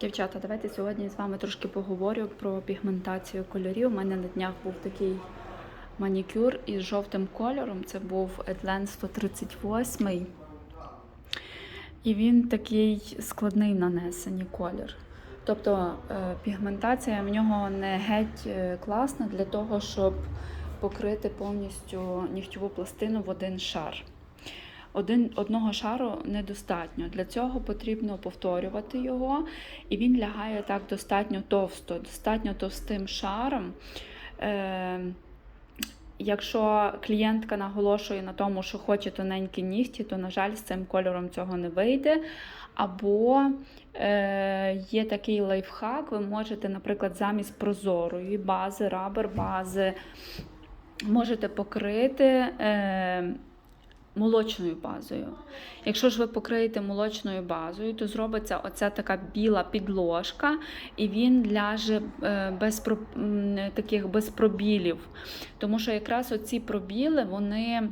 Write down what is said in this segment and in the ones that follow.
Дівчата, давайте сьогодні з вами трошки поговорю про пігментацію кольорів. У мене на днях був такий манікюр із жовтим кольором. Це був Edlen 138. І він такий складний в нанесенні колір. Тобто е, пігментація в нього не геть е, класна для того, щоб покрити повністю нігтєву пластину в один шар. Один, одного шару недостатньо. Для цього потрібно повторювати його, і він лягає так достатньо товсто, достатньо товстим шаром. Е, Якщо клієнтка наголошує на тому, що хоче тоненькі нігті, то, на жаль, з цим кольором цього не вийде. Або е, є такий лайфхак, ви можете, наприклад, замість прозорої бази, рабер бази, можете покрити. Е, молочною базою. Якщо ж ви покриєте молочною базою, то зробиться оця така біла підложка, і він ляже е, без таких без пробілів. Тому що якраз оці пробіли, вони.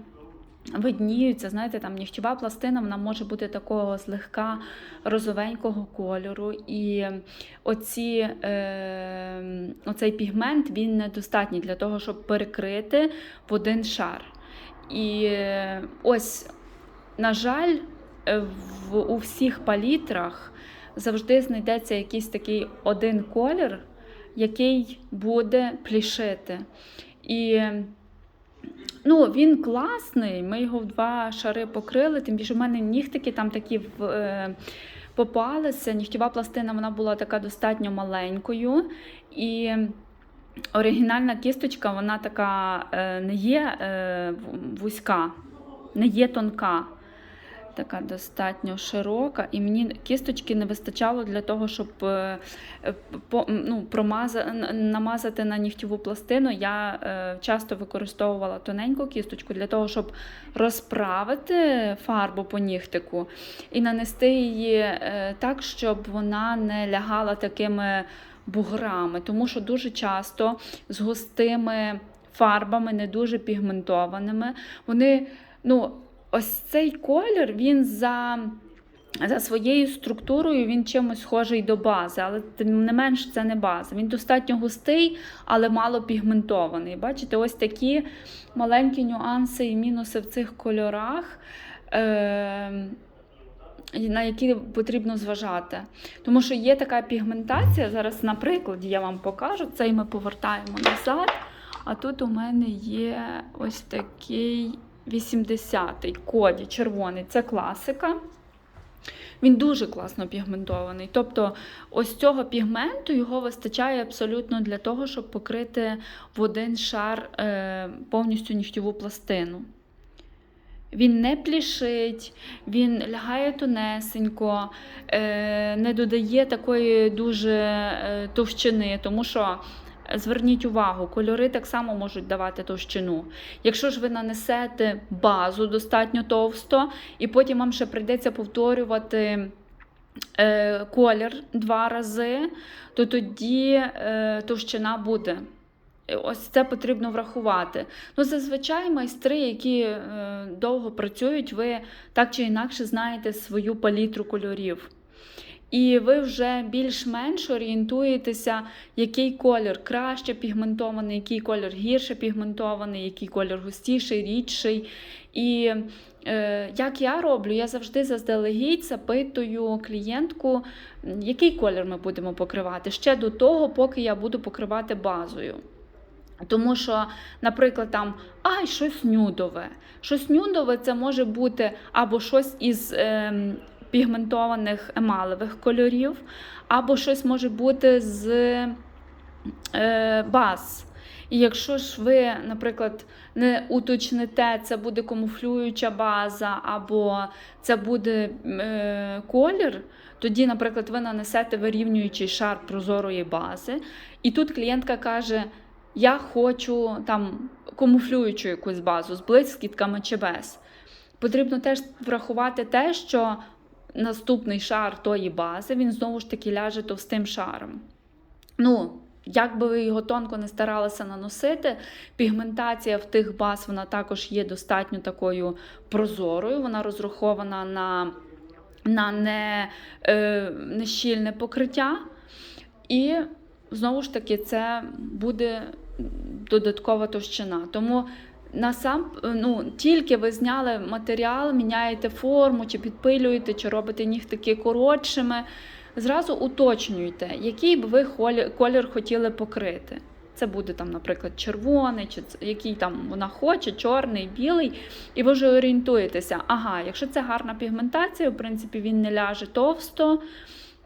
Видніються, знаєте, там нігтєва пластина вона може бути такого злегка розовенького кольору. І оці, е, оцей пігмент він недостатній для того, щоб перекрити в один шар. І ось, на жаль, е, в, у всіх палітрах завжди знайдеться якийсь такий один колір, який буде плішити. І ну, він класний, ми його в два шари покрили, тим більше в мене нігтики там такі в. Е, Попалися, нігтєва пластина вона була така достатньо маленькою. І оригінальна кісточка, вона така е, не є е, вузька, не є тонка. Така достатньо широка, і мені кісточки не вистачало для того, щоб е, ну, промаза, намазати на нігтєву пластину. Я часто використовувала тоненьку кісточку для того, щоб розправити фарбу по нігтику і нанести її так, щоб вона не лягала такими буграми, тому що дуже часто з густими фарбами, не дуже пігментованими, вони, ну, ось цей колір, він за. За своєю структурою він чимось схожий до бази, але тим не менш це не база. Він достатньо густий, але мало пігментований. Бачите, ось такі маленькі нюанси і мінуси в цих кольорах. На які потрібно зважати. Тому що є така пігментація, зараз на прикладі я вам покажу, цей ми повертаємо назад. А тут у мене є ось такий 80-й коді червоний, це класика. Він дуже класно пігментований. Тобто, ось цього пігменту його вистачає абсолютно для того, щоб покрити в один шар е, повністю нігтєву пластину. Він не плішить, він лягає тонесенько, е, не додає такої дуже е, товщини, тому що. е, Зверніть увагу, кольори так само можуть давати товщину. Якщо ж ви нанесете базу достатньо товсто, і потім вам ще прийдеться повторювати колір два рази, то тоді товщина буде. Ось це потрібно врахувати. Ну, зазвичай майстри, які е, довго працюють, ви так чи інакше знаєте свою палітру кольорів. І ви вже більш-менш орієнтуєтеся, який колір краще пігментований, який колір гірше пігментований, який колір густіший, рідший. І е, як я роблю, я завжди заздалегідь запитую клієнтку, який колір ми будемо покривати ще до того, поки я буду покривати базою. Тому що, наприклад, там ай, щось нюдове. Щось нюдове це може бути або щось із ем, пігментованих емалевих кольорів, або щось може бути з е, баз. І якщо ж ви, наприклад, не уточните, це буде камуфлююча база, або це буде е, колір, тоді, наприклад, ви нанесете вирівнюючий шар прозорої бази, і тут клієнтка каже: Я хочу там камуфлюючу якусь базу з блискітками чи без. Потрібно теж врахувати те, що наступний шар тої бази він знову ж таки ляже товстим шаром. Ну, як би ви його тонко не старалися наносити, пігментація в тих баз вона також є достатньо такою прозорою, вона розрахована на на не, е, нещільне покриття. І знову ж таки, це буде додаткова товщина. Тому насам, ну, тільки ви зняли матеріал, міняєте форму, чи підпилюєте, чи робите нігтики коротшими. Зразу уточнюйте, який би ви колір хотіли покрити. Це буде там, наприклад, червоний, чи який там вона хоче, чорний, білий, і ви вже орієнтуєтеся. Ага, якщо це гарна пігментація, в принципі, він не ляже товсто,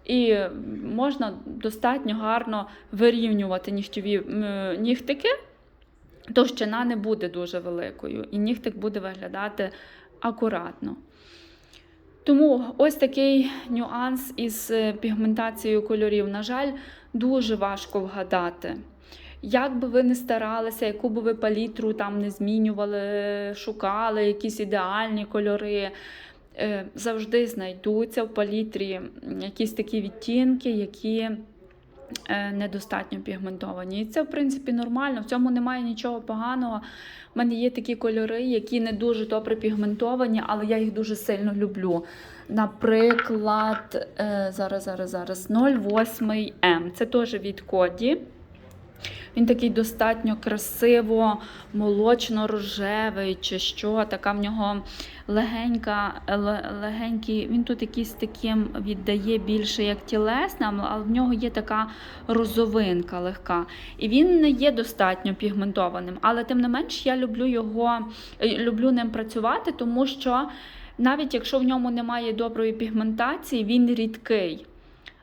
і можна достатньо гарно вирівнювати нігтєві нігтики, товщина не буде дуже великою, і нігтик буде виглядати акуратно. Тому ось такий нюанс із е, пігментацією кольорів. На жаль, дуже важко вгадати. Як би ви не старалися, яку би ви палітру там не змінювали, шукали якісь ідеальні кольори, завжди знайдуться в палітрі якісь такі відтінки, які е, недостатньо пігментовані. І це, в принципі, нормально, в цьому немає нічого поганого. У мене є такі кольори, які не дуже добре пігментовані, але я їх дуже сильно люблю. Наприклад, е, зараз, зараз, зараз 08 М. Це теж від Коді. Він такий достатньо красиво, молочно-рожевий чи що. Така в нього легенька, легенький. Він тут якийсь таким віддає більше як тілесним, але в нього є така розовинка легка. І він не є достатньо пігментованим. Але тим не менш я люблю його, е, люблю ним працювати, тому що навіть якщо в ньому немає доброї пігментації, він рідкий.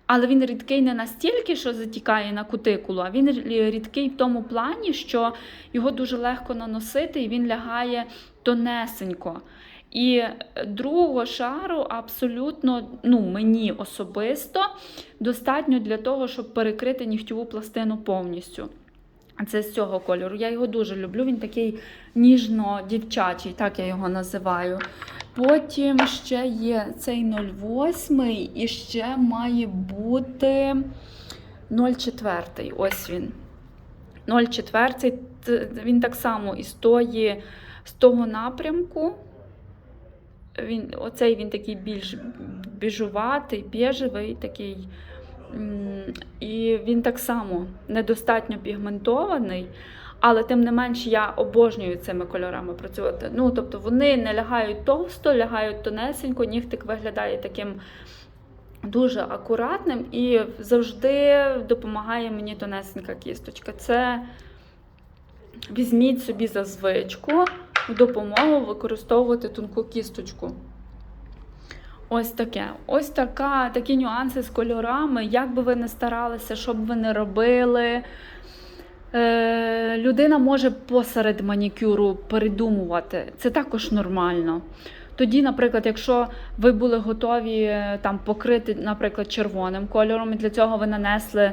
Але він рідкий не настільки, що затікає на кутикулу, а він рідкий в тому плані, що його дуже легко наносити і він лягає тонесенько. І другого шару абсолютно, ну, мені особисто достатньо для того, щоб перекрити нігтєву пластину повністю. Це з цього кольору. Я його дуже люблю. Він такий ніжно-дівчачий, так я його називаю. Потім ще є цей 08 і ще має бути 04. Ось він. 04. Він так само із тої, з того напрямку. Він, оцей він такий більш біжуватий, біжевий такий. І він так само недостатньо пігментований, але тим не менш я обожнюю цими кольорами працювати. Ну, тобто вони не лягають товсто, лягають тонесенько, нігтик виглядає таким дуже акуратним і завжди допомагає мені тонесенька кісточка. Це візьміть собі за звичку допомогу використовувати тонку кісточку. Ось таке. Ось така, такі нюанси з кольорами. Як би ви не старалися, що б ви не робили. Е, людина може посеред манікюру передумувати. Це також нормально. Тоді, наприклад, якщо ви були готові е, там покрити, наприклад, червоним кольором, і для цього ви нанесли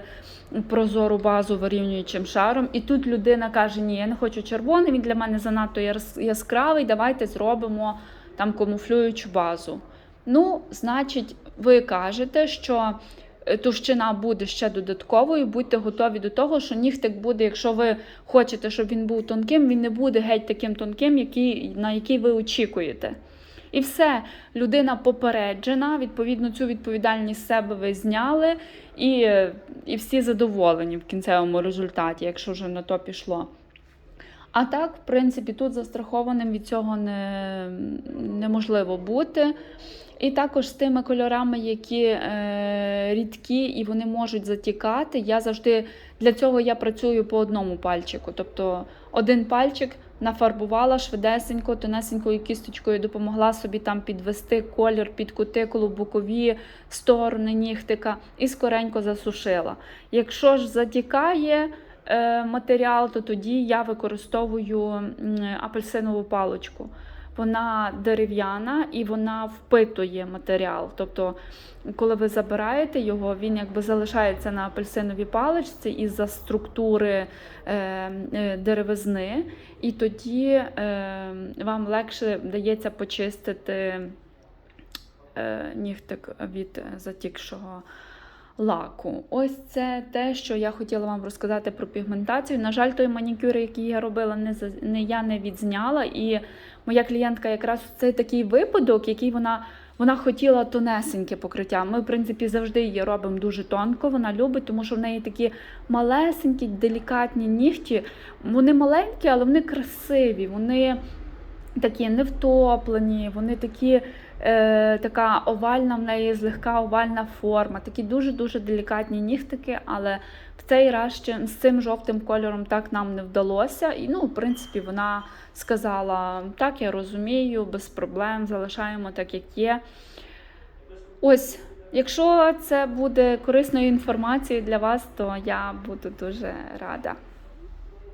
прозору базу вирівнюючим шаром, і тут людина каже: Ні, я не хочу червоний, він для мене занадто яскравий, давайте зробимо там камуфлюючу базу. Ну, значить, ви кажете, що товщина буде ще додатковою, будьте готові до того, що нігтик буде, якщо ви хочете, щоб він був тонким, він не буде геть таким тонким, який, на який ви очікуєте. І все, людина попереджена, відповідно, цю відповідальність себе ви зняли, і, е, і всі задоволені в кінцевому результаті, якщо вже на то пішло. А так, в принципі, тут застрахованим від цього не, неможливо бути. І також з тими кольорами, які е, рідкі і вони можуть затікати. Я завжди для цього я працюю по одному пальчику. Тобто один пальчик нафарбувала швидесенько, тонесенькою кісточкою, допомогла собі там підвести колір під кутикулу, бокові сторони нігтика і скоренько засушила. Якщо ж затікає матеріал, то тоді я використовую апельсинову паличку. Вона дерев'яна і вона впитує матеріал. Тобто, коли ви забираєте його, він якби залишається на апельсиновій паличці із-за структури е, е, деревизни, і тоді е, вам легше вдається почистити е, нігтик від затікшого лаку. Ось це те, що я хотіла вам розказати про пігментацію. На жаль, той манікюр, який я робила, не, не я не відзняла. І моя клієнтка якраз це такий випадок, який вона. Вона хотіла тонесеньке покриття. Ми, в принципі, завжди її робимо дуже тонко. Вона любить, тому що в неї такі малесенькі, делікатні нігті. Вони маленькі, але вони красиві. Вони такі невтоплені, вони такі. Е, така овальна в неї злегка овальна форма, такі дуже-дуже делікатні нігтики, але в цей раз ще з цим жовтим кольором так нам не вдалося. І ну, в принципі, вона сказала: так, я розумію, без проблем, залишаємо так, як є. Ось, якщо це буде корисною інформацією для вас, то я буду дуже рада.